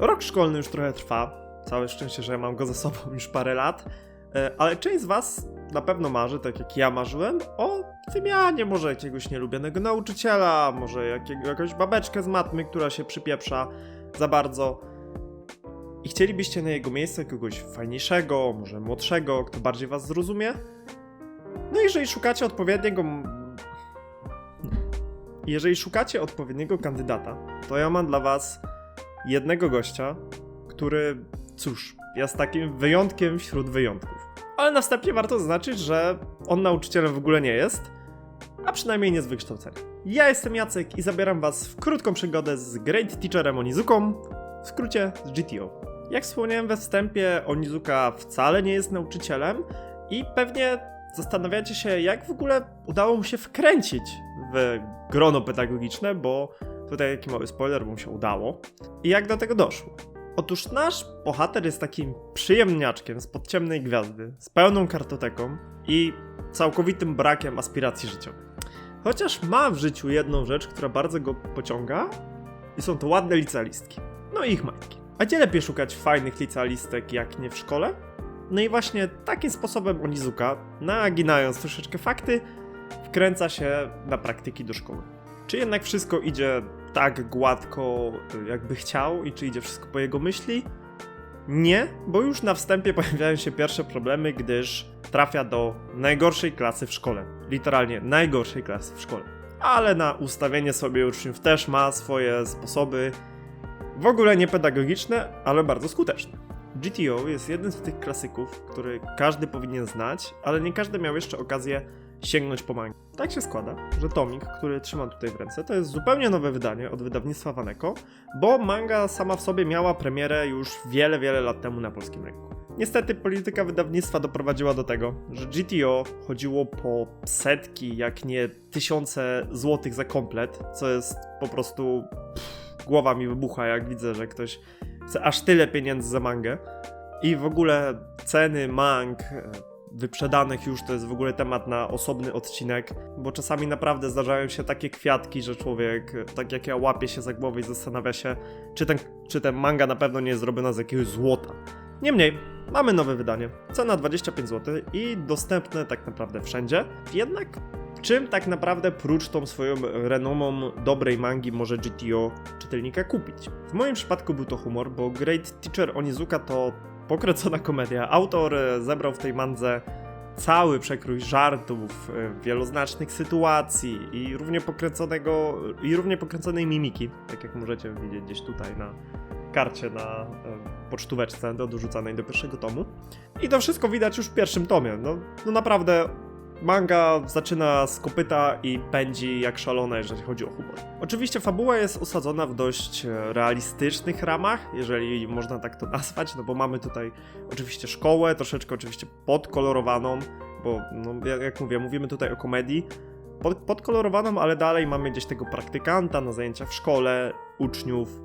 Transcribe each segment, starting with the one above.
Rok szkolny już trochę trwa. Całe szczęście, że ja mam go za sobą już parę lat. E, Ale część z Was na pewno marzy, tak jak ja marzyłem, o wymianie może jakiegoś nielubionego nauczyciela, może jakiego, jakąś babeczkę z matmy, która się przypieprza za bardzo. I chcielibyście na jego miejsce kogoś fajniejszego, może młodszego, kto bardziej Was zrozumie? No jeżeli szukacie odpowiedniego... Jeżeli szukacie odpowiedniego kandydata, to ja mam dla Was jednego gościa, który, cóż, jest takim wyjątkiem wśród wyjątków. Ale na wstępie warto zaznaczyć, że on nauczycielem w ogóle nie jest, a przynajmniej nie z wykształcenia. Ja jestem Jacek i zabieram Was w krótką przygodę z Great Teacherem Onizuką, w skrócie z GTO. Jak wspomniałem we wstępie, Onizuka wcale nie jest nauczycielem i pewnie zastanawiacie się, jak w ogóle udało mu się wkręcić w grono pedagogiczne, bo tutaj taki mały spoiler, bo mu się udało. I jak do tego doszło? Otóż nasz bohater jest takim przyjemniaczkiem z podciemnej gwiazdy, z pełną kartoteką i całkowitym brakiem aspiracji życiowych. Chociaż ma w życiu jedną rzecz, która bardzo go pociąga i są to ładne licealistki. No i ich majtki. A gdzie lepiej szukać fajnych licealistek jak nie w szkole? No i właśnie takim sposobem Onizuka, naginając troszeczkę fakty, wkręca się na praktyki do szkoły. Czy jednak wszystko idzie tak gładko, jakby chciał, i czy idzie wszystko po jego myśli? Nie, bo już na wstępie pojawiają się pierwsze problemy, gdyż trafia do najgorszej klasy w szkole. Literalnie najgorszej klasy w szkole. Ale na ustawienie sobie uczniów też ma swoje sposoby. W ogóle nie pedagogiczne, ale bardzo skuteczne. GTO jest jednym z tych klasyków, który każdy powinien znać, ale nie każdy miał jeszcze okazję sięgnąć po mangę. Tak się składa, że tomik, który trzymam tutaj w ręce, to jest zupełnie nowe wydanie od wydawnictwa Waneko, bo manga sama w sobie miała premierę już wiele, wiele lat temu na polskim rynku. Niestety polityka wydawnictwa doprowadziła do tego, że GTO chodziło po setki, jak nie tysiące złotych za komplet, co jest po prostu... Pff, głowa mi wybucha, jak widzę, że ktoś chce aż tyle pieniędzy za mangę. I w ogóle ceny mang wyprzedanych już to jest w ogóle temat na osobny odcinek, bo czasami naprawdę zdarzają się takie kwiatki, że człowiek, tak jak ja, łapie się za głowę i zastanawia się, czy ten, czy ten manga na pewno nie jest zrobiona z jakiegoś złota. Niemniej, mamy nowe wydanie. Cena 25 zł i dostępne tak naprawdę wszędzie. Jednak czym tak naprawdę prócz tą swoją renomą dobrej mangi może GTO czytelnika kupić? W moim przypadku był to humor, bo Great Teacher Onizuka to pokręcona komedia. Autor e, zebrał w tej mandze cały przekrój żartów, e, wieloznacznych sytuacji i równie pokręconego i równie pokręconej mimiki, tak jak możecie widzieć gdzieś tutaj na karcie na e, pocztóweczce do dorzucanej do pierwszego tomu. I to wszystko widać już w pierwszym tomie. No, no naprawdę manga zaczyna z kopyta i pędzi jak szalona, jeżeli chodzi o humor. Oczywiście fabuła jest osadzona w dość e, realistycznych ramach, jeżeli można tak to nazwać, no bo mamy tutaj oczywiście szkołę, troszeczkę oczywiście podkolorowaną, bo no, jak- mówię, mówimy tutaj o komedii, pod, podkolorowaną, ale dalej mamy gdzieś tego praktykanta na zajęciach w szkole, uczniów,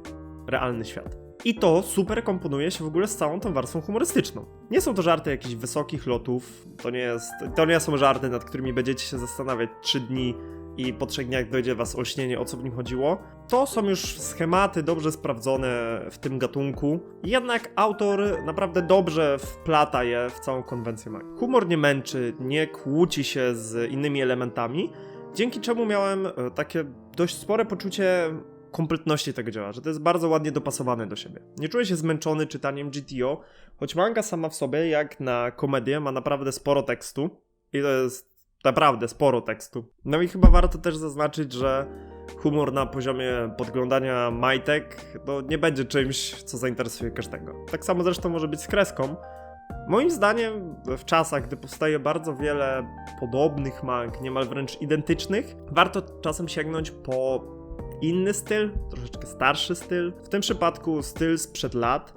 realny świat. I to super komponuje się w ogóle z całą tą warstwą humorystyczną. Nie są to żarty jakichś wysokich lotów, to nie, jest, to nie są żarty, nad którymi będziecie się zastanawiać 3 dni i po 3 dniach dojdzie was olśnienie, o co w nim chodziło. To są już schematy dobrze sprawdzone w tym gatunku, jednak autor naprawdę dobrze wplata je w całą konwencję magii. Humor nie męczy, nie kłóci się z innymi elementami, dzięki czemu miałem e, takie dość spore poczucie kompletności tego dzieła, że to jest bardzo ładnie dopasowane do siebie. Nie czuję się zmęczony czytaniem GTO, choć manga sama w sobie, jak na komedię, ma naprawdę sporo tekstu i to jest naprawdę sporo tekstu. No i chyba warto też zaznaczyć, że humor na poziomie podglądania majtek to nie będzie czymś, co zainteresuje każdego. Tak samo zresztą może być z kreską. Moim zdaniem, w czasach, gdy powstaje bardzo wiele podobnych mang, niemal wręcz identycznych, warto czasem sięgnąć po inny styl, troszeczkę starszy styl. W tym przypadku styl sprzed lat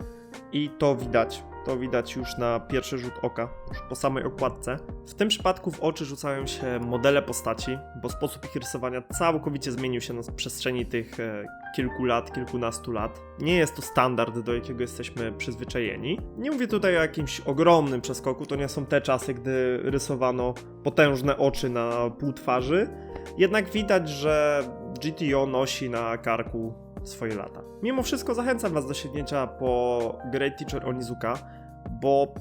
i to widać. To widać już na pierwszy rzut oka, już po samej okładce. W tym przypadku w oczy rzucają się modele postaci, bo sposób ich rysowania całkowicie zmienił się na przestrzeni tych e, kilku lat, kilkunastu lat. Nie jest to standard, do jakiego jesteśmy przyzwyczajeni. Nie mówię tutaj o jakimś ogromnym przeskoku, to nie są te czasy, gdy rysowano potężne oczy na pół twarzy. Jednak widać, że GTO nosi na karku swoje lata. Mimo wszystko zachęcam Was do sięgnięcia po Great Teacher Onizuka, bo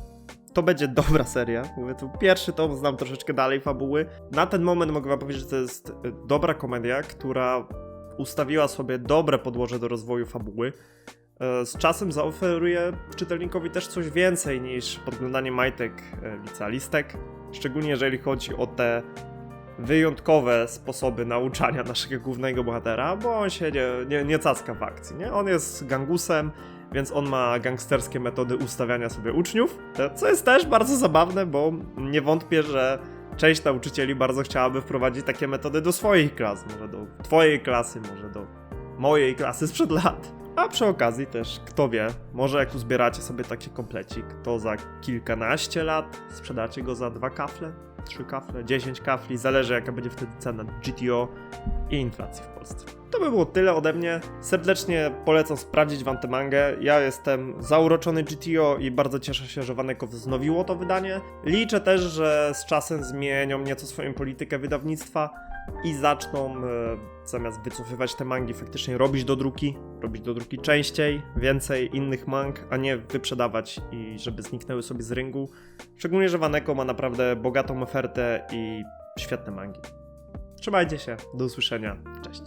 to będzie dobra seria. Mówię tu pierwszy tom, znam troszeczkę dalej fabuły. Na ten moment mogę Wam powiedzieć, że to jest e, dobra komedia, która ustawiła sobie dobre podłoże do rozwoju fabuły. E, Z czasem zaoferuje czytelnikowi też coś więcej niż podglądanie majtek e, licealistek, szczególnie jeżeli chodzi o te wyjątkowe sposoby nauczania naszego głównego bohatera, bo on się nie, nie, nie cacka w akcji, nie? On jest gangusem, więc on ma gangsterskie metody ustawiania sobie uczniów, co jest też bardzo zabawne, bo nie wątpię, że część nauczycieli bardzo chciałaby wprowadzić takie metody do swoich klas, może do twojej klasy, może do mojej klasy sprzed lat. A przy okazji też, kto wie, może jak uzbieracie sobie taki komplecik, to za kilkanaście lat sprzedacie go za dwa kafle, trzy kafle, 10 kafli, zależy jaka będzie wtedy cena GTO i inflacji w Polsce. To by było tyle ode mnie. Serdecznie polecam sprawdzić wam tę mangę. Ja jestem zauroczony GTO i bardzo cieszę się, że Wanekow wznowiło to wydanie. Liczę też, że z czasem zmienią nieco swoją politykę wydawnictwa i zaczną e, zamiast wycofywać te mangi faktycznie robić do druki, robić do druki częściej, więcej innych mang, a nie wyprzedawać i żeby zniknęły sobie z rynku. Szczególnie, że Waneko ma naprawdę bogatą ofertę i świetne mangi. Trzymajcie się, do usłyszenia, cześć.